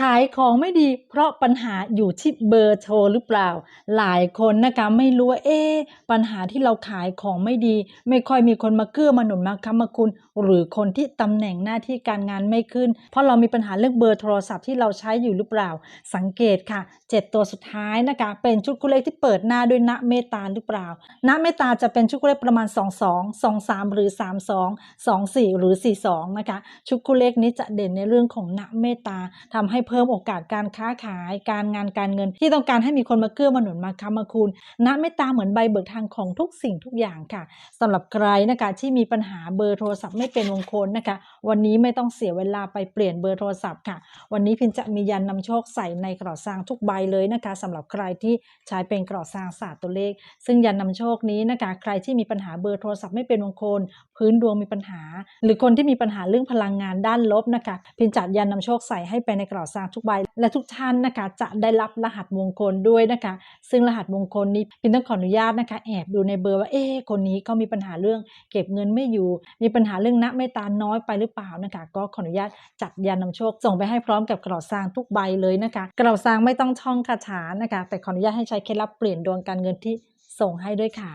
ขายของไม่ดีเพราะปัญหาอยู่ที่เบอร์โทรหรือเปล่า หลายคนนะคะไม่รู้ว่าเอ๊ะปัญหาที่เราขายของไม่ดี ไม่ค่อยมีคนมาเกื้อมาหนุนมาค้ำมาคุณ หรือคนที่ตำแหน่งหน้าที่การงานไม่ขึ้น เพราะเรามีปัญหาเรื่องเบอร์โทรศัพท์ที่เราใช้อยู่หรือเปล่า สังเกตค่ะ 7 ตัวสุดท้ายนะคะเป็นชุดกุเลขที่เปิดหน้าด้วยณเมตตาหรือเปล่าณเมตตาจะเป็นชุดกุเลขประมาณ 22 23 หรือ 32 24 หรือ 42 นะคะชุดกุเลขนี้จะเด่นในเรื่องของณเมตตาทำให้เพิ่มโอกาสการค้าขาย การงานการเงิน ที่ต้องการให้มีคนมาเกื้อมาหนุนมาค้ำมาคูณณไมตตาเหมือนใบเบิกทางของทุกสิ่งทุกอย่างค่ะสำหรับใครนะคะที่มีปัญหาเบอร์โทรศัพท์ไม่เป็นมงคลนะคะ วันนี้ไม่ต้องเสียเวลาไปเปลี่ยนเบอร์โทรศัพท์ค่ะ วันนี้พินจะมียันนำโชคใส่ในกระดาษซางทุกใบเลยนะคะสำหรับใครที่ใช้เป็นกระดาษซางศาสตร์ตัวเลข ซึ่งยันนำโชคนี้นะคะ ใครที่มีปัญหาเบอร์โทรศัพท์ไม่เป็นมงคล พื้นดวงมีปัญหา หรือคนที่มีปัญหาเรื่องพลังงานด้านลบนะคะ พินจัดยันนำโชคใส่ให้ไปในกระดาษซางทุกใบ และทุกท่านนะคะ จะได้รับรหัสมงคลด้วยนะคะ ซึ่งรหัสมงคลนี้พินต้องขออนุญาตนะคะ แอบดูในเบอร์ว่าเอ๊ะคนนี้เขามีปัญหาเรื่อง เก็บเงินไม่อยู่ มีปัญหาเรื่องณเมตตาน้อยไปหรือเปล่านะคะ ก็ขออนุญาตจัดยานนำโชคส่งไปให้พร้อมกับกระดาษซางทุกใบเลยนะคะกระดาษซางไม่ต้องท่องคาถานะคะ แต่ขออนุญาตให้ใช้เคล็ดลับเปลี่ยนดวงการเงินที่ส่งให้ด้วยค่ะ